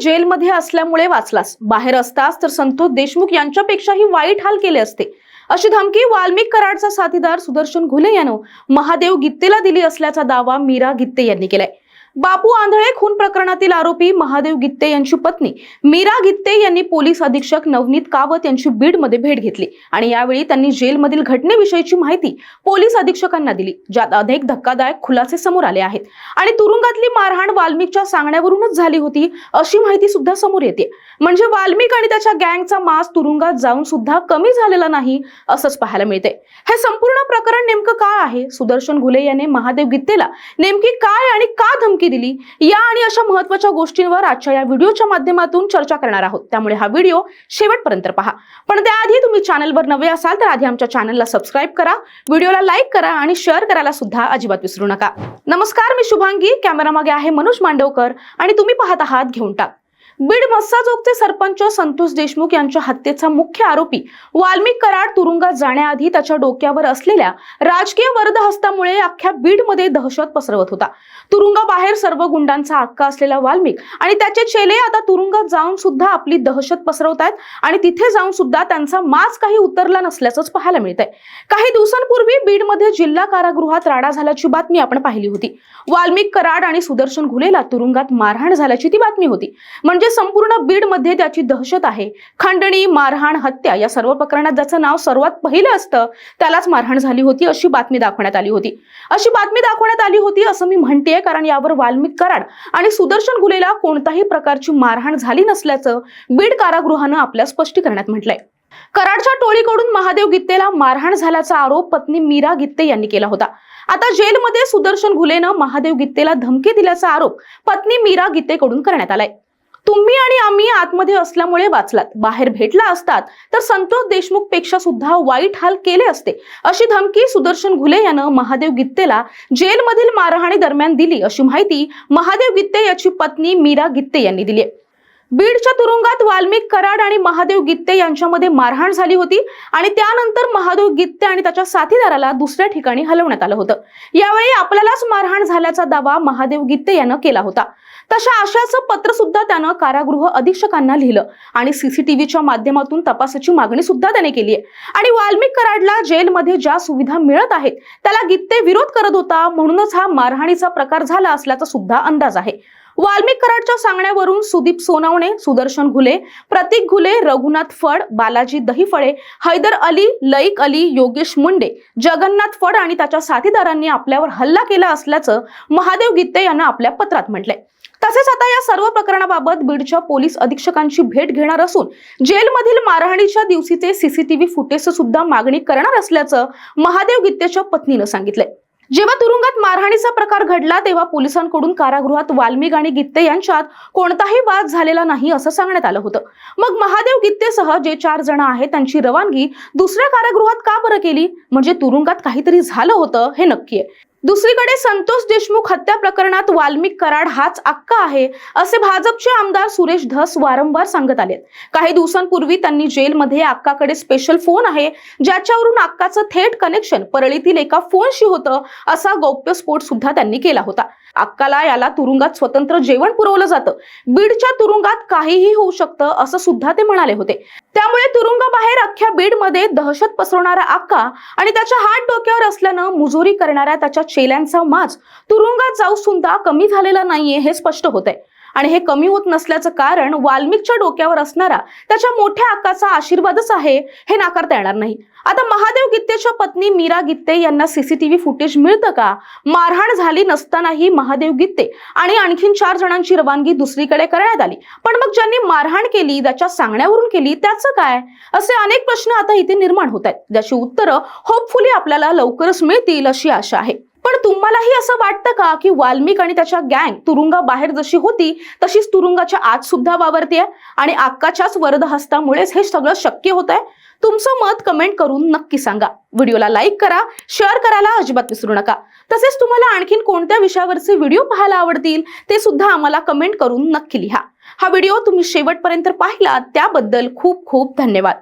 जेलमध्ये असल्यामुळे वाचलास. बाहेर असतास तर संतोष देशमुख यांच्यापेक्षाही वाईट हाल केले असते. अशी धमकी वाल्मिक कराडचा साथीदार सुदर्शन घुले यानं महादेव गित्तेला दिली असल्याचा दावा मीरा गित्ते यांनी केलाय. बापू आंधळे खून प्रकरणातील आरोपी महादेव गित्ते यांची पत्नी मीरा गित्ते यांनी पोलीस अधीक्षक नवनीत कावत यांची बीडमध्ये भेट घेतली आणि यावेळी त्यांनी जेलमधील घटनेविषयीची माहिती पोलीस अधीक्षकांना दिली ज्यात अनेक धक्कादायक खुलासे समोर आले आहेत. आणि तुरुंगातली मारहाण वाल्मिकच्या सांगण्यावरूनच झाली होती अशी माहिती सुद्धा समोर येते. म्हणजे वाल्मिक आणि त्याच्या गँगचा मास तुरुंगात जाऊन सुद्धा कमी झालेला नाही असंच पाहायला मिळते हे संपूर्ण प्रकरण नेमकं काय आहे? सुदर्शन घुले याने महादेव गित्तेला नेमकी काय आणि का धमकी दिली. या आणि अशा महत्त्वाच्या गोष्टींवर आजच्या या व्हिडिओच्या माध्यमातून चर्चा करणार आहोत. त्यामुळे हा व्हिडिओ शेवटपर्यंत पहा. पण त्याआधी तुम्ही चॅनलवर नवे असाल तर आधी आमच्या चॅनलला सबस्क्राईब करा. व्हिडिओला लाईक करा आणि शेअर करायला सुद्धा अजिबात विसरू नका. नमस्कार मी शुभांगी. कॅमेरामागे आहे मनोज मांडवकर आणि तुम्ही पाहत आहात घेऊन टाक. बीड मस्साजोगचे सरपंच संतोष देशमुख यांच्या हत्येचा मुख्य आरोपी वाल्मिक कराड तुरुंगात जाण्याआधी त्याच्या डोक्यावर असलेल्या राजकीय वरदहस्तामुळे अख्ख्या बीडमध्ये दहशत पसरवत होता. तुरुंगाबाहेर सर्व गुंडांचा हक्क असलेला वाल्मिक आणि त्याचे चेले आता तुरुंगात जाऊन सुद्धा आपली दहशत पसरवत आहेत आणि तिथे जाऊन सुद्धा त्यांचा माज काही उतरला नसल्याचंच पाहायला मिळतंय. काही दिवसांपूर्वी बीडमध्ये जिल्हा कारागृहात राडा झाल्याची बातमी आपण पाहिली होती. वाल्मिक कराड आणि सुदर्शन घुलेला तुरुंगात मारहाण झाल्याची ती बातमी होती. म्हणजे संपूर्ण बीडमध्ये त्याची दहशत आहे. खंडणी मारहाण हत्या या सर्व प्रकरणात ज्याचं नाव सर्वात पहिलं असतं त्यालाच मारहाण झाली होती अशी बातमी दाखवण्यात आली होती. अशी बातमी दाखवण्यात आली होती असं मी म्हणतेय कारण यावर वाल्मिक कराड आणि सुदर्शन गुलेला कोणत्याही प्रकारची मारहाण झाली नसल्याचं बीड कारागृहानं आपल्या स्पष्टीकरणात म्हटलंय. कराडच्या टोळीकडून महादेव गित्तेला मारहाण झाल्याचा आरोप पत्नी मीरा गित्ते यांनी केला होता. आता जेलमध्ये सुदर्शन घुलेनं महादेव गित्तेला धमकी दिल्याचा आरोप पत्नी मीरा गित्तेकडून करण्यात आलाय. तुम्ही आणि आम्ही आतमध्ये असल्यामुळे वाचलात बाहेर भेटला असतात तर संतोष देशमुखपेक्षा सुद्धा वाईट हाल केले असते अशी धमकी सुदर्शन घुले यानं महादेव गित्तेला जेलमधील मारहाणी दरम्यान दिली अशी माहिती महादेव गित्ते याची पत्नी मीरा गित्ते यांनी दिली आहे. बीडच्या तुरुंगात वाल्मिक कराड आणि महादेव गित्ते यांच्यामध्ये मारहाण झाली होती आणि त्यानंतर महादेव गित्ते आणि त्याच्या साथीदाराला दुसऱ्या ठिकाणी हलवण्यात आलं होतं. यावेळी आपल्यालाच मारहाण झाल्याचा दावा महादेव गित्ते यानं केला होता. तशा आशाचं पत्र सुद्धा त्यानं कारागृह अधीक्षकांना लिहिलं आणि सीसीटीव्हीच्या माध्यमातून तपासाची मागणी सुद्धा त्याने केली आहे. आणि वाल्मिक कराडला जेलमध्ये ज्या सुविधा मिळत आहेत त्याला गित्ते विरोध करत होता म्हणूनच हा मारहाणीचा प्रकार झाला असल्याचा सुद्धा अंदाज आहे. वाल्मिक कराडच्या सांगण्यावरून सुदीप सोनवणे सुदर्शन घुले प्रतीक घुले रघुनाथ फड बालाजी दहीफळे हैदर अली लईक अली योगेश मुंडे जगन्नाथ फड आणि त्याच्या साथीदारांनी आपल्यावर हल्ला केला असल्याचं महादेव गित्ते यांना आपल्या पत्रात म्हटलंय. तसेच आता या सर्व प्रकरणाबाबत बीडच्या पोलीस अधीक्षकांची भेट घेणार असून जेलमधील मारहाणीच्या दिवशीचे सीसीटीव्ही फुटेज सुद्धा मागणी करणार असल्याचं महादेव गित्तेच्या पत्नीनं सांगितलंय. जेव्हा तुरुंगात मारहाणीचा प्रकार घडला तेव्हा पोलिसांकडून कारागृहात वाल्मिक आणि गित्ते यांच्यात कोणताही वाद झालेला नाही असं सांगण्यात आलं होतं. मग महादेव गित्तेसह जे चार जण आहेत त्यांची रवानगी दुसऱ्या कारागृहात का बरं केली? म्हणजे तुरुंगात काहीतरी झालं होतं हे नक्की आहे. दुसरीकडे संतोष देशमुख हत्या प्रकरणात वाल्मिक कराड हाच अक्का आहे असे भाजपचे आमदार सुरेश धस वारंवार सांगत आलेत. काही दिवसांपूर्वी त्यांनी जेलमध्ये अक्काकडे स्पेशल फोन आहे ज्याच्यावरून अक्काचं थेट कनेक्शन परळीतील एका फोनशी होतं असा गौप्यस्फोट सुद्धा त्यांनी केला होता. अक्काला याला तुरुंगात स्वतंत्र जेवण पुरवलं जातं. बीडच्या तुरुंगात काहीही होऊ शकतं असं सुद्धा ते म्हणाले होते. त्यामुळे तुरुंगाबाहेर अख्ख्या बीडमध्ये दहशत पसरवणारा अक्का आणि त्याच्या हात डोक्यावर असल्यानं मुजोरी करणाऱ्या त्याच्या चेल्यांचा माज तुरुंगात जाऊ सुद्धा कमी झालेला नाहीये हे स्पष्ट होत आहे आणि हे कमी होत नसल्याचं कारण वाल्मिकच्या डोक्यावर असणारा त्याच्या मोठ्या अक्काचा आशीर्वादच आहे हे नाकारता येणार नाही. आता महादेव गित्तेच्या पत्नी मीरा गित्ते यांना सीसीटीव्ही फुटेज मिळतं का? मारहाण झाली नसतानाही महादेव गित्ते आणि आणखीन चार जणांची रवानगी दुसरीकडे करण्यात आली. पण मग ज्यांनी मारहाण केली त्याच्या सांगण्यावरून केली त्याचं काय? असे अनेक प्रश्न आता इथे निर्माण होत आहेत. ज्याची उत्तरं होपफुली आपल्याला लवकरच मिळतील अशी आशा आहे. पण तुम्हालाही असं वाटतं का की वाल्मिक आणि त्याच्या गँग तुरुंगा बाहेर जशी होती तशीच तुरुंगाच्या आत सुद्धा वावरते आणि आक्काच्याच वरदहस्तामुळेच हे सगळं शक्य होत आहे तुमचं मत कमेंट करून नक्की सांगा. व्हिडिओला लाईक करा शेअर करायला अजिबात विसरू नका. तसेच तुम्हाला आणखीन कोणत्या विषयावरचे व्हिडिओ पाहायला आवडतील ते सुद्धा आम्हाला कमेंट करून नक्की लिहा. हा व्हिडिओ तुम्ही शेवटपर्यंत पाहिला त्याबद्दल खूप खूप धन्यवाद.